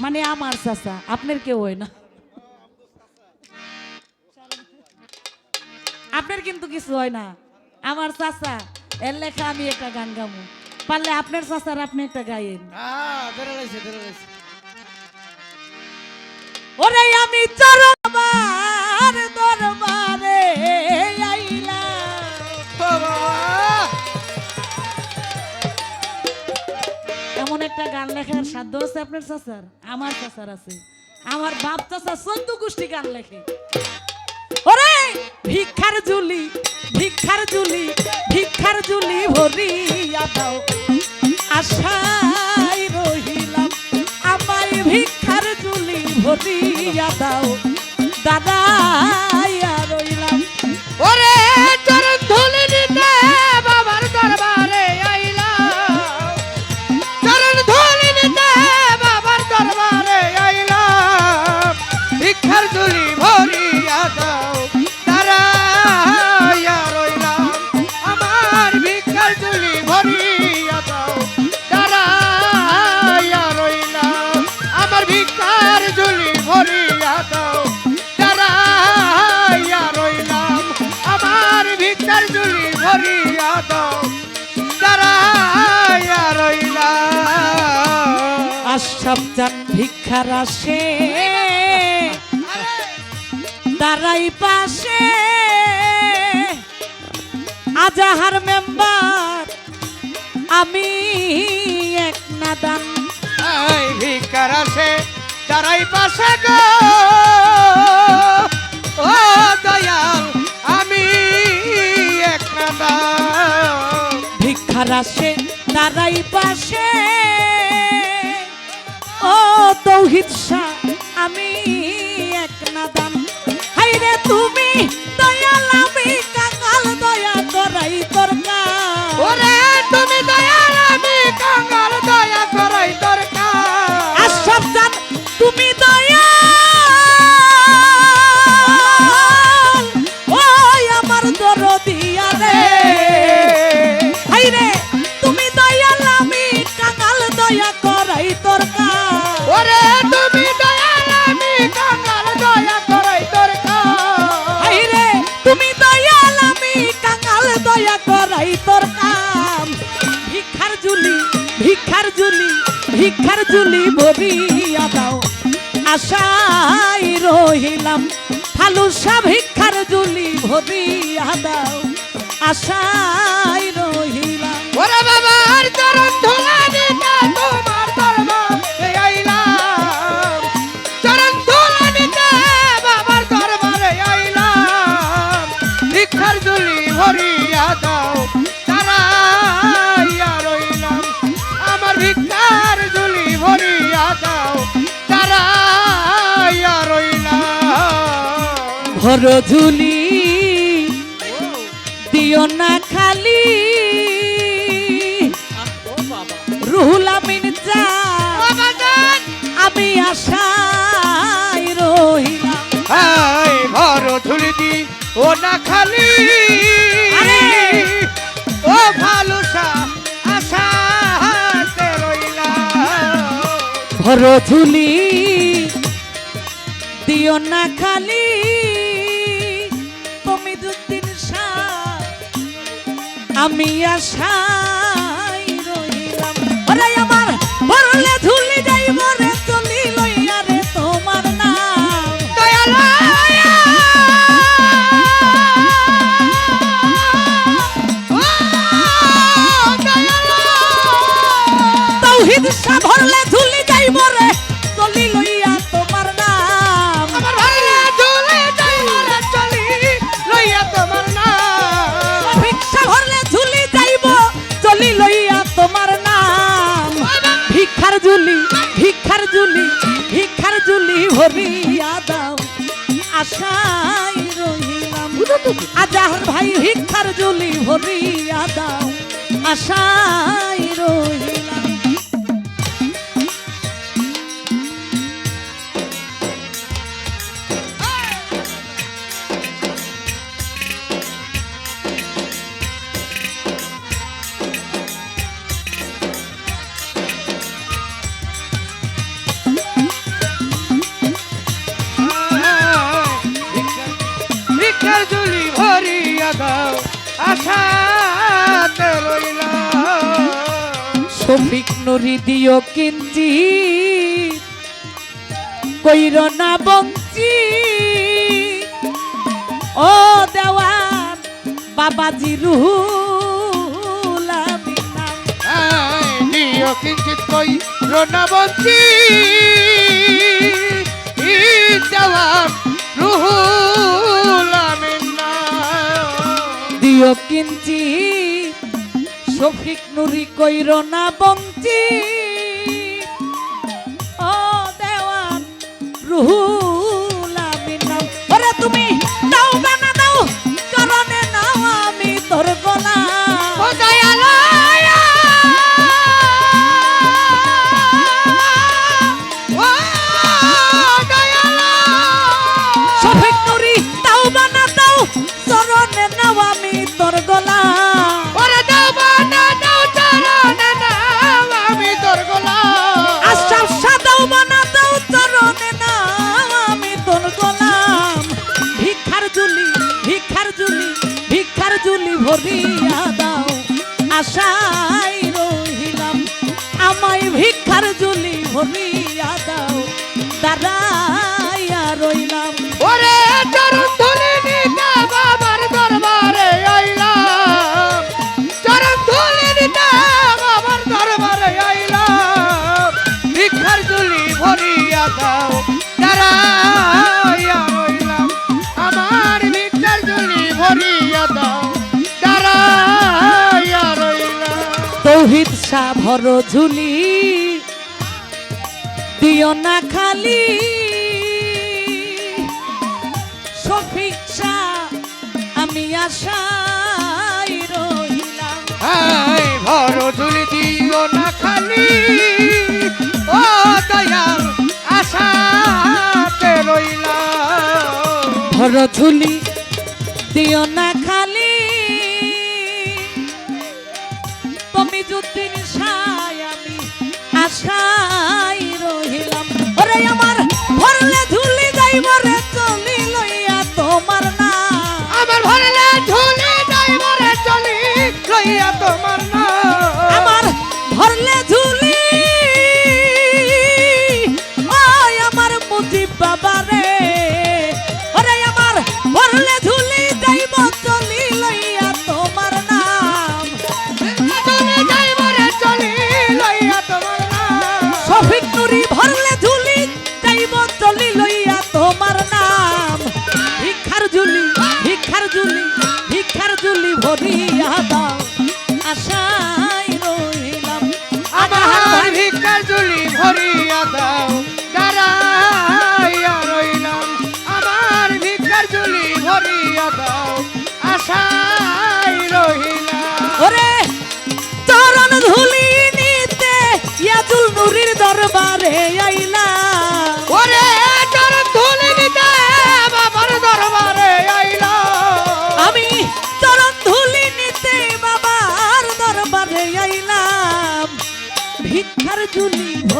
মানে আমার চাচা আপনার কেউ হয় না। আপনার কিন্তু কিছু হয় না। আমার চাচা এর লেখা আমি একটা গান গামু। পারলে আপনার চাচার আপনি একটা গায়েন ওরে আমি চরমার লেখার সাধ্য আছে আপনার চাচার, আমার চাচার আছে। আমার বাপ চাচা চোদ্দ গোষ্ঠী গান লেখে। ওরে, ভিক্ষার জুলি ভিক্ষার জুলি ভিক্ষার জুলি ভরিয়া দাও। আশাই রহিলাম, আমায় ভিক্ষার জুলি ভরিয়া দাও। দাদাইয়া আসে দাঁড়াই পাশে। আজাহার মেম্বার আমি এক নাদান। এই ভিক্ষার আছে দাঁড়াই পাশে গো। ও দয়াল আমি এক নাদা ভিক্ষার আসে দাঁড়াই পাশে। তৌহিদ শাহ আমি এক নাদান হাইরে তুমি রহিলাম ফালুসা ভিক্ষার জুলি ভরিয়া দাও আশাই রহিলাম। ওরে বাবার চরণ ধুলা নিতে তোমার দরবারে আইলাম। চরণ ধুলা নিতে বাবার ভিক্ষার দাও ভর দিও না খালি। রুহুল আমিন আমি আশাই রহিলাম। ভর ঝুলি দি ও না খালি! ও ভালুসা আশা হাতে রইলা ভর ঝুলি দিও না খালি। আমি আশাই রইলাম। ওরে আমার ভরলে ধুলি যাই মরে লইয়া রে তোমার নাম। তৌহিদ সা ভরলে ভরিয়া দাও আশায় রহিলাম। আজাহর ভাই ভিক্ষার জুলি ভরিয়া দাও আশাই নুরি দিও কিঞ্চি কইর না বঞ্চি ও দেওয়ান বাবাজি রুহুল দিও কিঞ্চিত কই রোনাবন্তী ই জওয়ান রুহুল। দিও কিঞ্চি। শফিক নুরি কইর না বঞ্চি দাও দাঁড়াইয়া রইলাম। আমার ভিক্ষার ঝুলি ভরিয়া দাও দাঁড়াইয়া রইলাম। তৌহিদ শাহ ভর ঝুলি দিও না খালি। শফিক শাহ আমি আশাই রহিলাম হাই ভর ঝুলি দিও না খালি। ভর ঝুলি দিও না খালি। তুমি যুদ্দিন সাই আশাই রহিলাম। ওরে আমার ভরলে ঝুলি যাইব রে, চলি লইয়া তোমার না। আমার ভরলে ঝুলি যাইবরে চলি লইয়া তোমার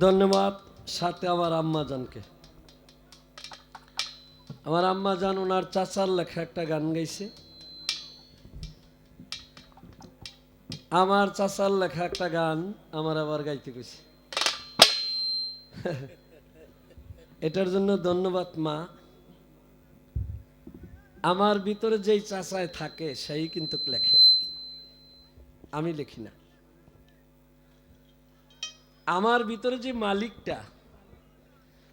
ধন্যবাদ, সাথে আমার আম্মা জানকে। আমার আম্মা জান, ওনার চাচার লেখা একটা গান গাইছে। আমার চাচার লেখা একটা গান আমার আবার গাইতে গেছে এটার জন্য ধন্যবাদ, মা। আমার ভিতরে যেই চাচায় থাকে, সেই কিন্তু লেখে। আমি লিখি না। আমার ভিতরে যে মালিকটা,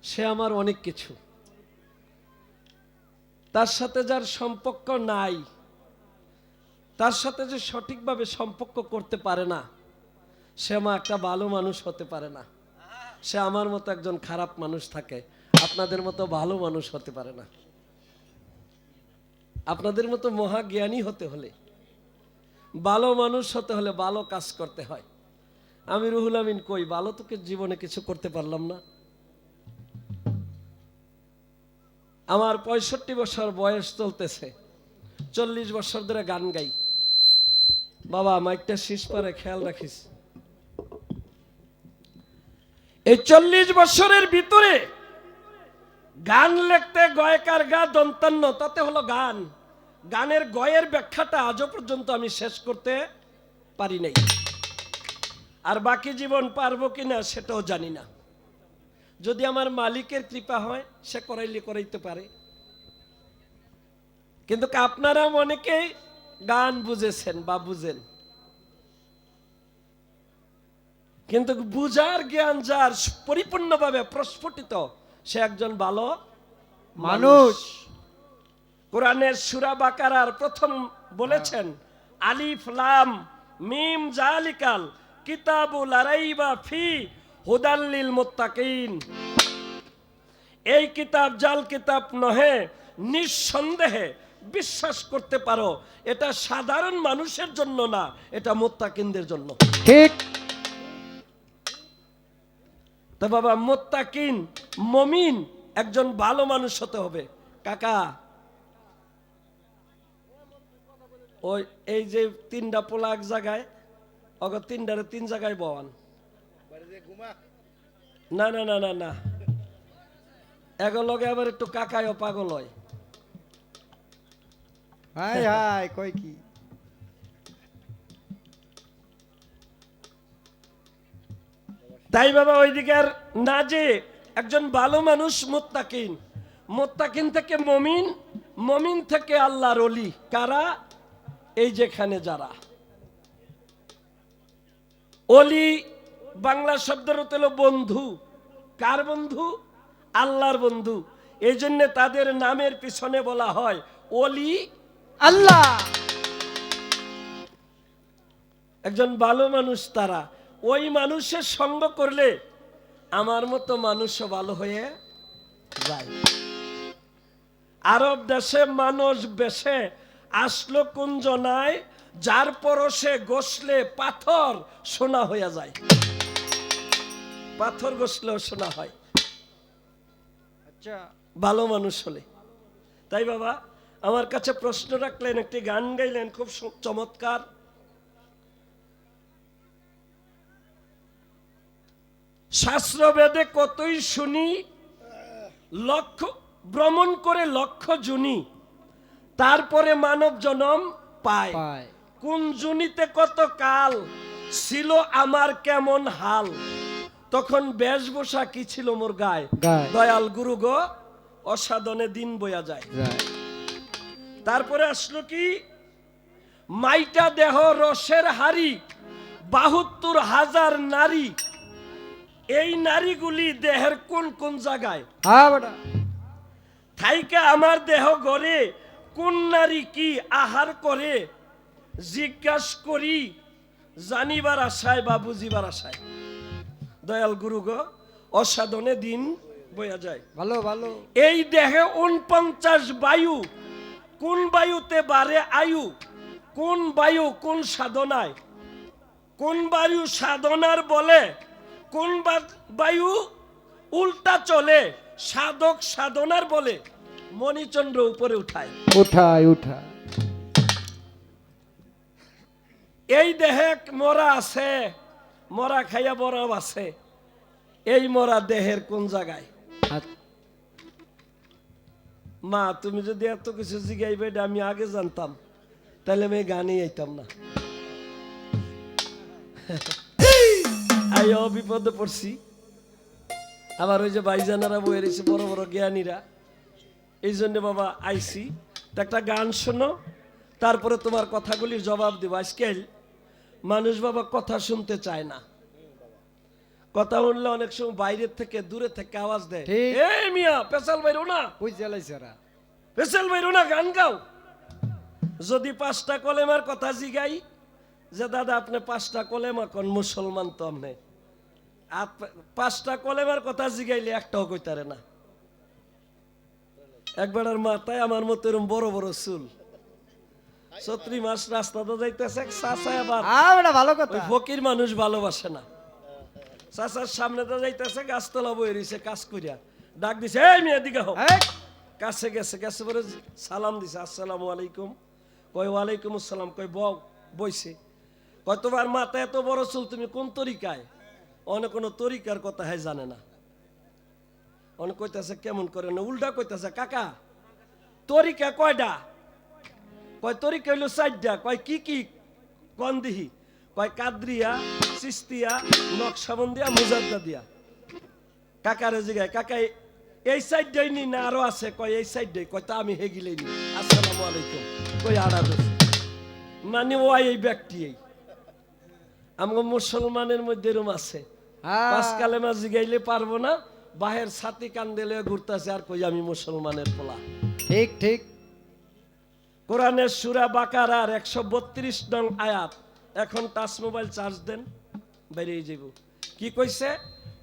সে আমার অনেক কিছু। তার সাথে যার সম্পর্ক নাই, তার সাথে যে সঠিকভাবে সম্পর্ক করতে পারে না, সে আমার একটা ভালো মানুষ হতে পারে না। সে আমার মতো একজন খারাপ মানুষ থাকে, আপনাদের মতো ভালো মানুষ হতে পারে না। আপনাদের মতো মহাজ্ঞানী হতে হলে, ভালো মানুষ হতে হলে ভালো কাজ করতে হয়। আমি রুহুল আমিন কই? ভালো তোকে জীবনে কিছু করতে পারলাম না? আমার পঁয়ষট্টি বছর বয়স চলতেছে। চল্লিশ বছর ধরে গান গাই। বাবা, মাইকটা শেষ পারে, খেয়াল রাখিস। এই চল্লিশ বছরের ভিতরে গান লিখতে গয়কার গা দন্তান্ন, তাতে হলো গান। গানের গয়ের ব্যাখ্যাটা আজও পর্যন্ত আমি শেষ করতে পারি নাই। আর বাকি জীবন পারব কিনা সেটাও জানি না। যদি আমার মালিকের কৃপা হয়, সে করাইলে করাইতে পারে। কিন্তু আপনারা অনেকেই গান বুঝেছেন বা বুঝেন। কিন্তু বুঝার জ্ঞান যার পরিপূর্ণভাবে প্রস্ফুটিত, সে একজন ভালো মানুষ। কোরআনের সুরা বাকারার প্রথম বলেছেন, আলিফ লাম, মিম জালিকাল কিতাবুল আরাইবা ফি হুদাল্লিল মুত্তাকিন। এই কিতাব জাল কিতাব নহে নিঃসন্দেহে বিশ্বাস করতে পারো এটা সাধারণ মানুষের জন্য না এটা মোত্তাকিনদের জন্য। ঠিক। তো বাবা মোত্তাকিন মমিন একজন ভালো মানুষ হতে হবে। কাকা ওই এই যে তিনটা পোলা এক জায়গায় তিনটারে তিন জায়গায় বওয়ান না না না না না এগুলোকে আবার একটু কাকায়ও পাগল হয় হাই হাই কই কি তাই বাবা ওইদিকে আর না যে একজন ভালো মানুষ মোত্তাকিন মোত্তাকিন থেকে মমিন মমিন থেকে আল্লাহর অলি কারা এই যেখানে যারা অলি বাংলা শব্দের হলো বন্ধু। কার বন্ধু? আল্লাহর বন্ধু। এই জন্য তাদের নামের পিছনে বলা হয় অলি। আল্লাহ। একজন ভালো মানুষ তারা। ওই মানুষের সঙ্গ করলে আমার মতো মানুষও ভালো হয়ে যায়। আরব দেশে মানুষ বেশে। আসলো কুঞ্জনায় যার পরশে গোসলে পাথর সোনা হইয়া যায়। পাথর গোসলেও সোনা হয়। আচ্ছা। ভালো মানুষ হলে। তাই বাবা আমার কাছে প্রশ্ন রাখলেন একটি গান গাইলেন খুব চমৎকার। শাস্ত্র বেদে কতই শুনি লক্ষ ভ্রমণ করে লক্ষ জুনি তারপরে মানব জনম পায়। পায়। কোন জুনিতে কত কাল ছিল আমার কেমন হাল? তখন বেশভূষা কি ছিল মোর গায়ে। দয়াল গুরু গো অসাধনে দিন বয়া যায়। তারপরে আসলো কি? মাইটা দেহ রসের হাড়ি বাহাত্তর হাজার নারী। এই নারীগুলি দেহের কোন কোন জায়গায়? থাইকা আমার দেহ গড়ে কোন নারী কি আহার করে? জিজ্ঞাস করি জানিবার আশায় বা বুঝিবার আশায়। দয়াল গুরু গো অসাধনে দিন বয়া যায়। ভালো ভালো। এই দেহে উনপঞ্চাশ বায়ু কোন বায়ুতে বাড়ে আয়ু কোন বায়ু কোন সাধনায়? কোন বায়ু সাধনার বলে কোন বায়ু উল্টা চলে সাধক সাধনার বলে মণিচন্দ্র উপরে উঠায়। উঠায় উঠায়। এই দেহে মরা আছে মরা খাইয়া বরফ আছে। এই মরা দেহের কোন জায়গায়? মা তুমি যদি এত কিছু জিগাইবে এটা আমি আগে জানতাম। তাহলে আমি গানই আইতাম না। আইও বিপদে পড়ছি। আবার ওই যে ভাইজানারা বইয়ে রয়েছে বড় বড় জ্ঞানীরা। এই জন্য বাবা আইসি একটা গান শোনো তারপরে তোমার কথাগুলির জবাব দেবো। আজকাল মানুষ বাবা কথা শুনতে চায় না। কথা শুনলে অনেক সময় বাইরের থেকে দূরে থেকে আওয়াজ দেয়। মিয়া পেশাল বাইরো না। পেশাল বাইরো না গান গাও। যদি পাঁচটা কলেমার কথা জিগাই যে দাদা আপনি পাঁচটা কলেমা কোন মুসলমান তো আপনি। আপ- পাঁচটা কলেমার কথা জিগাইলে একটাও কইতারে না। একবার আর মাথায় আমার মতো এরকম বড় বড় চুল। ছত্রি মাস রাস্তাতে যাইতেছে চাচায় আবার আ ভালো কথা। ফকির মানুষ ভালোবাসে না। চাচার সামনে তো যাইতেছে গাছতলা বই রইছে কাজ করিয়া ডাক দিছে এই মেয়ে দিকে হোক কাছে গেছে গেছে পরে সালাম দিছে আসসালামু আলাইকুম। কয় ওয়ালাইকুম আসসালাম। কয় বউ বইছে। কয় তোমার মাথা এত বড় চুল তুমি কোন তরিকায়? অনেক কোনো তরিকার কথা হ্যাঁ জানে না। অনেক কইতাছে কেমন করে? না উল্টা কইতাছে কাকা তরিকা কয়টা কয় তরিকা হইল চারটা কয় কি কি কন দিহি কয় কাদরিয়া সিস্তিয়া নকশাবন্দিয়া মুজাদ্দা দিয়া কাকারে জিগায় কাকা এই সাইডটাই নি না আরও আছে? কয় এই সাইডটাই কয় তা আমি হেগিলেই নি। আসসালামু আলাইকুম। কই আড়া মানে ওয়াই এই ব্যক্তি এই। আমগো মুসলমানের মধ্যে রুম আছে। হ্যাঁ। পাঁচ কালেমা জিগাইলে পারব না বাহের ছাতি কান্দেলে ঘুরতেছে আর কই আমি মুসলমানের পোলা। ঠিক ঠিক। কোরআনের সুরা বাকারার একশো বত্রিশ নং আয়াত। এখন টাচ মোবাইল চার্জ দেন বেরিয়ে যাব। কি কইছে?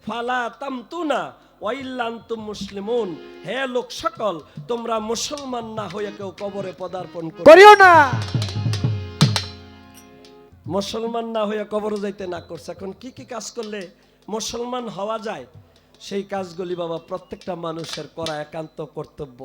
ফালা তামতুনা ওয়াইল্লান্তুম মুসলিমুন। হে লোক সকল তোমরা মুসলমান না হয়ে কেউ কবরে পদার্পণ করো। করিও না! মুসলমান না হয়ে কবরে যাইতে না করছে। এখন কি কি কাজ করলে মুসলমান হওয়া যায়? সেই কাজগুলি বাবা প্রত্যেকটা মানুষের করা একান্ত কর্তব্য।